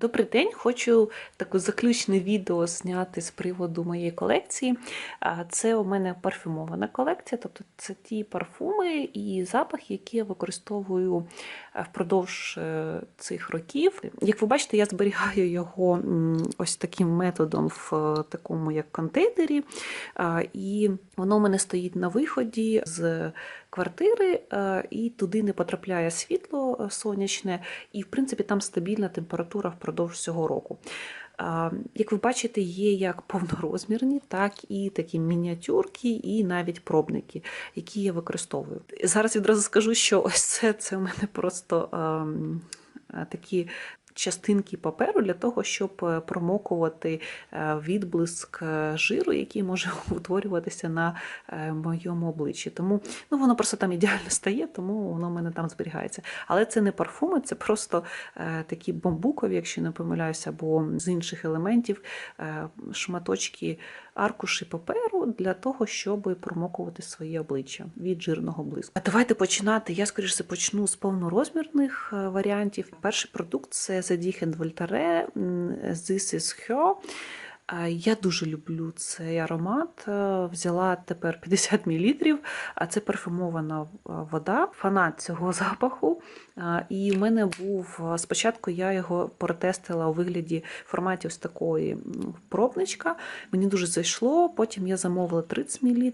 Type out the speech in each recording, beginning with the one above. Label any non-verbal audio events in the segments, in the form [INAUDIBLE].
Добрий день, хочу таке заключне відео зняти з приводу моєї колекції. Це у мене парфюмована колекція, тобто це ті парфуми і запахи, які я використовую впродовж е, цих років. Як ви бачите, я зберігаю його ось таким методом в е, такому як контейнері, і воно у мене стоїть на виході з квартири, е, і туди не потрапляє світло е, сонячне, і в принципі там стабільна температура впродовж всього року. Як ви бачите, є як повнорозмірні, так і такі мініатюрки, і навіть пробники, які я використовую. Зараз відразу скажу, що ось це, це у мене просто ем, такі. Частинки паперу для того, щоб е, промокувати е, відблиск е, жиру, який може [LAUGHS] утворюватися на моєму обличчі. Тому ну, воно просто там ідеально стає, тому воно в мене там зберігається. Але це не парфуми, це просто такі бамбукові, якщо не помиляюся, або з інших елементів шматочки аркуші паперу для того, щоб промокувати своє обличчя від жирного блиску. А давайте починати. Я скоріше почну з повнорозмірних е, варіантів. Перший продукт це Zadig Вольтаре This is Her. Я дуже люблю цей аромат. Е, Взяла тепер [LAUGHS] 50 мл, а це парфюмована е, вода, фанат цього [LAUGHS] запаху. І в мене був е, спочатку я його протестила у вигляді форматі ось такої пробничка. Мені дуже зайшло. Потім я замовила 30 мл,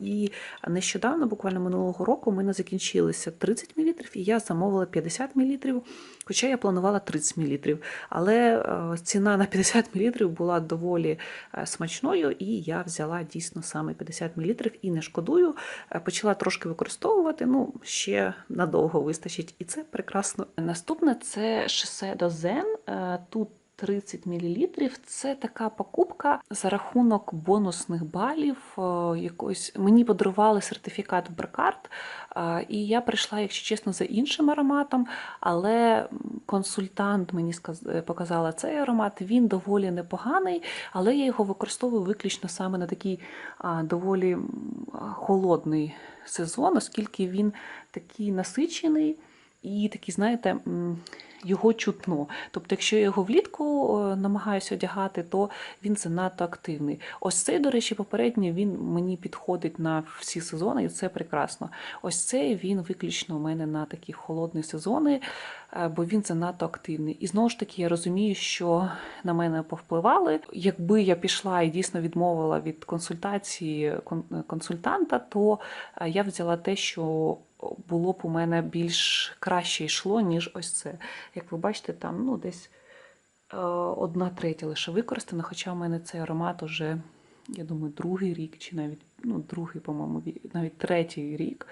і нещодавно, буквально минулого року, у мене закінчилися 30 мл, і я замовила 50 мл, хоча я планувала 30 мл. Але е, ціна на 50 мл була доволі е, смачною, і я взяла дійсно саме 50 мл і не шкодую. Е, Почала трошки використовувати, ну, ще надовго вистачить, і це прекрасно. Наступне це Zen. Е, Тут 30 мл. Це така покупка за рахунок бонусних балів. е, Якось мені подарували сертифікат Бракарт, е, і я прийшла, якщо чесно, за іншим ароматом, але консультант мені е, показала цей аромат. Він доволі непоганий, але я його використовую виключно саме на такий доволі холодний сезон, оскільки він такий насичений і такий, знаєте, його чутно. Тобто, якщо я його влітку е, намагаюся одягати, то він занадто активний. Ось цей, до речі, попередній він мені підходить на всі сезони, і це прекрасно. Ось цей він виключно у мене на такі холодні сезони, е, бо він занадто активний. І знову ж таки, я розумію, що на мене повпливали. Якби я пішла і дійсно відмовила від консультації кон- консультанта, то е, я взяла те, що було б у мене більш краще йшло, ніж ось це. Як ви бачите, там ну, десь е, одна третя лише використана, хоча в мене цей аромат уже, я думаю, другий рік, чи навіть ну, другий, по-моєму, навіть третій рік.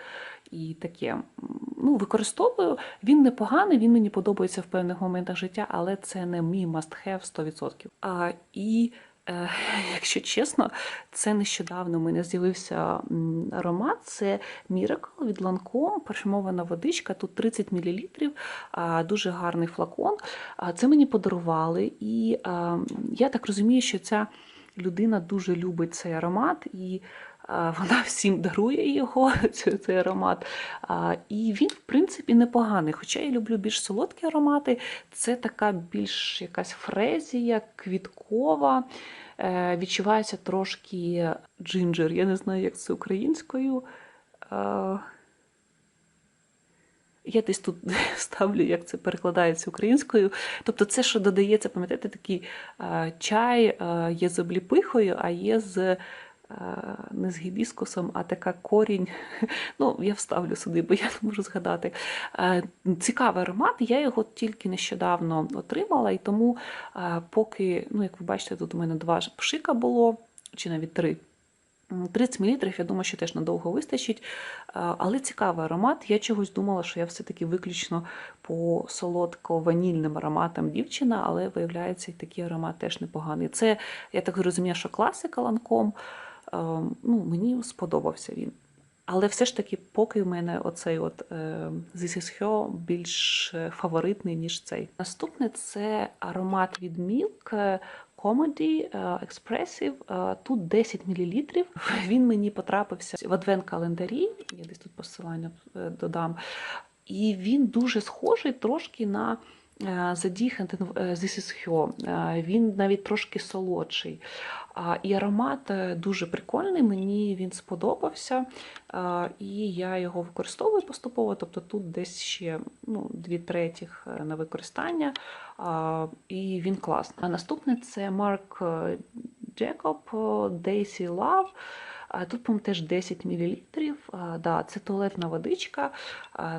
І таке. Ну, використовую. Він непоганий, він мені подобається в певних моментах життя, але це не мій must-have 100%. А, і Якщо чесно, це нещодавно у мене з'явився аромат. Це Miracle від Lancome, парфюмована водичка, тут 30 мл, дуже гарний флакон. Це мені подарували, і я так розумію, що ця людина дуже любить цей аромат, і вона [LAUGHS] всім дарує його, [LAUGHS] цей, аромат. І він, в принципі, непоганий. Хоча я люблю більш солодкі аромати, це така більш якась фрезія, квіткова. Е, Відчувається трошки джинджер. Я не знаю, як це українською. Я десь тут [LAUGHS] ставлю, як це перекладається українською. Тобто, це, що додається, пам'ятаєте, такий е, чай е, є з обліпихою, а є з не з гібіскусом, а така корінь. [LAUGHS] Ну, я вставлю сюди, бо я не можу згадати. Е, Цікавий аромат, я його тільки нещодавно отримала, і тому е, поки, ну, як ви бачите, тут у мене два пшика було, чи навіть три. 30 мл, я думаю, що теж надовго вистачить. Е, Але цікавий аромат. Я чогось думала, що я все-таки виключно по солодко-ванільним ароматам дівчина, але виявляється, і такий аромат теж непоганий. Це, я так розумію, що класика ланком. Е, Ну, мені сподобався він. Але все ж таки, поки в мене оцей от е, is Her більш е, фаворитний, ніж цей. Наступне це аромат від Milk е, Comedy е, Expressive. Е, Тут 10 мл. [LAUGHS] Він мені потрапився в адвент-календарі. Я десь тут посилання е, додам. І він дуже схожий трошки на Задіхен This is Her. Е, Він навіть трошки солодший. І аромат е, дуже прикольний, мені він сподобався, і я його використовую поступово. Тобто тут десь ще ну, дві третіх е, на використання, і він класний. А наступне це Марк Джекоб Daisy Love. Тут, по-моєму, теж 10 мл. Да, це туалетна водичка,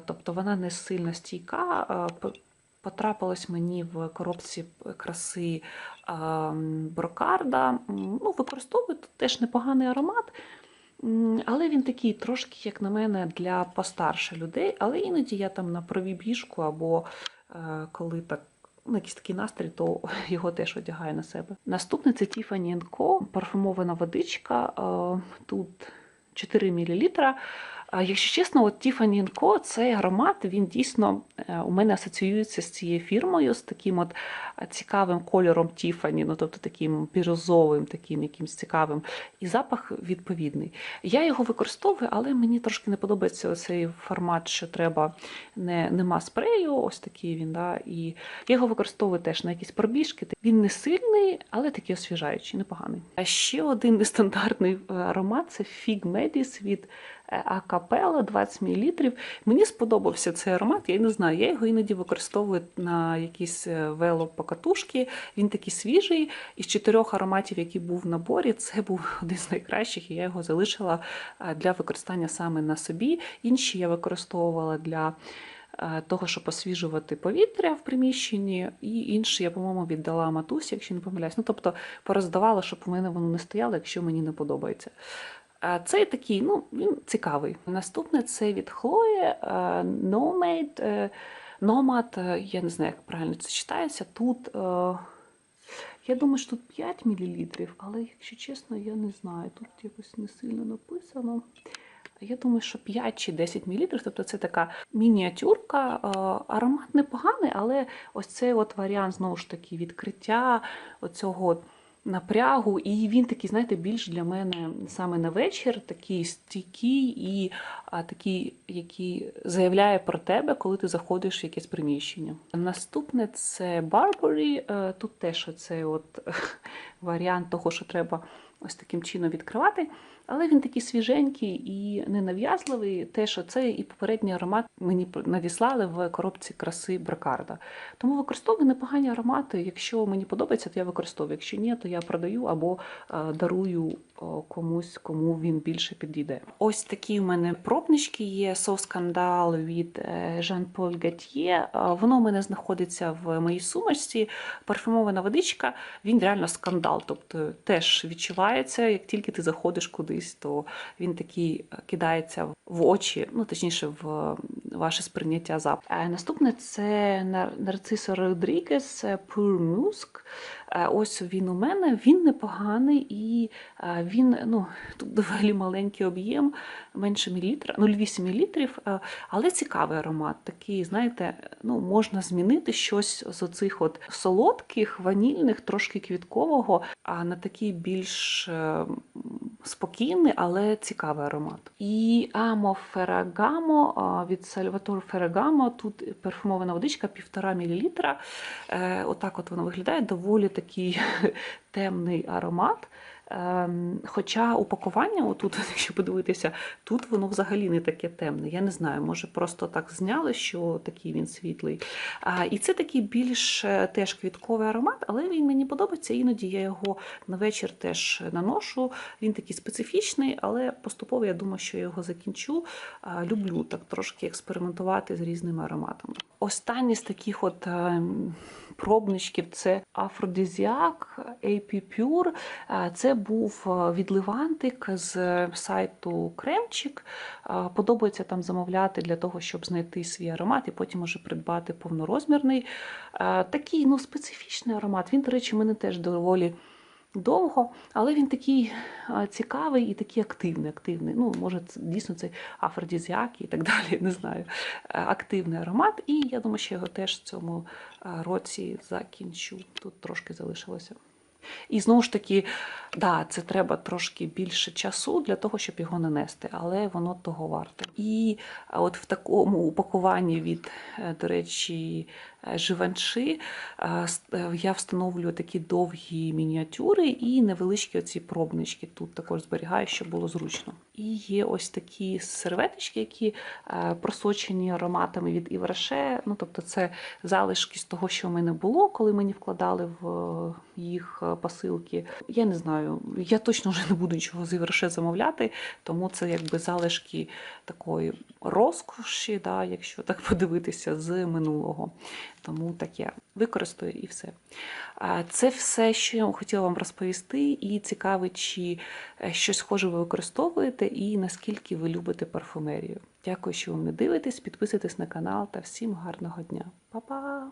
тобто вона не сильно стійка. А, п- Потрапилась мені в коробці краси брокарда. Ну, використовую теж непоганий аромат. Але він такий трошки, як на мене, для постарше людей. Але іноді я там на пробіжку або е, коли так. Ну, якийсь такий настрій, то [LAUGHS] його теж одягаю на себе. Наступне це Tiffany Co. парфумована водичка. е, Тут 4 мл. Якщо чесно, от Tiffany Co. цей аромат він дійсно е, у мене асоціюється з цією фірмою, з таким от е, цікавим кольором Tiffany, ну тобто таким бірюзовим, таким якимсь цікавим. І запах відповідний. Я його використовую, але мені трошки не подобається цей формат, що треба не, нема спрею, ось такий він. Да, і я його використовую теж на якісь пробіжки. Він не сильний, але такий освіжаючий, непоганий. А ще один нестандартний е, аромат це Fig Medis від Акапелла 20 мл. Мені сподобався цей аромат, я не знаю, я його іноді використовую на якісь е, велопокатушки. Він такий свіжий. Із чотирьох ароматів, які був в наборі, це був [LAUGHS] один з найкращих, і я його залишила е, для використання саме на собі. Інші я використовувала для е, того, щоб освіжувати повітря в приміщенні, і інші я, по-моєму, віддала матусі, якщо не помиляюсь. Ну, тобто пороздавала, щоб у мене воно не стояло, якщо мені не подобається. Цей такий, ну, він цікавий. Наступне це від Хлої е, Nomad. е, Nomad, е, я не знаю, як правильно це читається. Тут, я думаю, що тут 5 мл, але якщо чесно, я не знаю. Тут якось не сильно написано. Я думаю, що 5 чи 10 мл, тобто це така мініатюрка. Аромат непоганий, але ось цей от варіант, знову ж таки, відкриття оцього напрягу. І він такий, знаєте, більш для мене саме на вечір, такий стійкий і а, такий, який заявляє про тебе, коли ти заходиш в якесь приміщення. Наступне це Барбарі. Е, Тут теж оцей от [LAUGHS] варіант того, що треба ось таким чином відкривати. Але він такий свіженький і ненав'язливий. Те, що це і попередній аромат мені надіслали в коробці краси Бракарда. Тому використовую непогані аромати. Якщо мені подобається, то я використовую. Якщо ні, то я продаю або е, дарую е, комусь, кому він більше підійде. Ось такі у мене пробнички є. Сов скандал від е, Jean-Paul Gaultier. Е, Воно у мене знаходиться в моїй сумочці. Парфюмована водичка. Він реально скандал. Тобто теж відчувається, як тільки ти заходиш кудись, то він такий е, кидається в очі, ну точніше, в ваше сприйняття запаху. Е, Наступне це Нар- Нарцисо Родрігес е, Pure Musk. Е, Ось він у мене, він непоганий і е, він ну, тут доволі маленький об'єм, менше мілітра, 0,8 мілітрів, е, але цікавий аромат. Такий, знаєте, ну, можна змінити щось з оцих от солодких, ванільних, трошки квіткового, а на такий більш е, спокійний, але цікавий аромат. І Амо Ferragamo від Salvatore Ferragamo. Тут парфумована водичка 1,5 мл. Е, Отак от воно виглядає доволі такий [LAUGHS] темний аромат. Ем, Хоча упакування, отут, [LAUGHS] якщо подивитися, тут воно взагалі не таке темне. Я не знаю, може просто так зняли, що такий він світлий. І це такий більш е, теж квітковий аромат, але він мені подобається. Іноді я його на вечір теж наношу. Він такий специфічний, але поступово я думаю, що я його закінчу. Люблю так трошки експериментувати з різними ароматами. Останній з таких от ем, пробничків це афродизіак AP Pure. Це був е, відливантик з сайту Кремчик. Е, Подобається там замовляти для того, щоб знайти свій аромат і потім уже придбати повнорозмірний. Е, Такий ну, специфічний аромат. Він, до речі, мене теж доволі. Довго, але він такий е, цікавий і такий активний. активний. Ну, може, це, дійсно це афродізіак і так [LAUGHS] далі, не знаю. Е, Активний аромат, і я думаю, що його теж в цьому е, році закінчу. Тут трошки залишилося. І знову ж таки, да, це треба трошки більше часу для того, щоб його нанести, але воно того варте. І от в такому упакуванні від, е, до речі, Живанши е, е, я встановлюю такі довгі мініатюри і невеличкі оці пробнички тут також зберігаю, щоб було зручно. І є ось такі серветочки, які е, просочені ароматами від Івраше. Ну, тобто це залишки з того, що в мене було, коли мені вкладали в е, їх е, посилки. Я не знаю, я точно вже не буду нічого з Івраше замовляти, тому це якби залишки такої розкоші, да, якщо так [LAUGHS] подивитися, з минулого. Тому таке використаю і все. Це все, що я хотіла вам розповісти, і цікаве, чи е, щось схоже ви використовуєте, і наскільки ви любите парфумерію. Дякую, що ви мене дивитесь, підписуйтесь на канал та всім гарного дня. Па-па!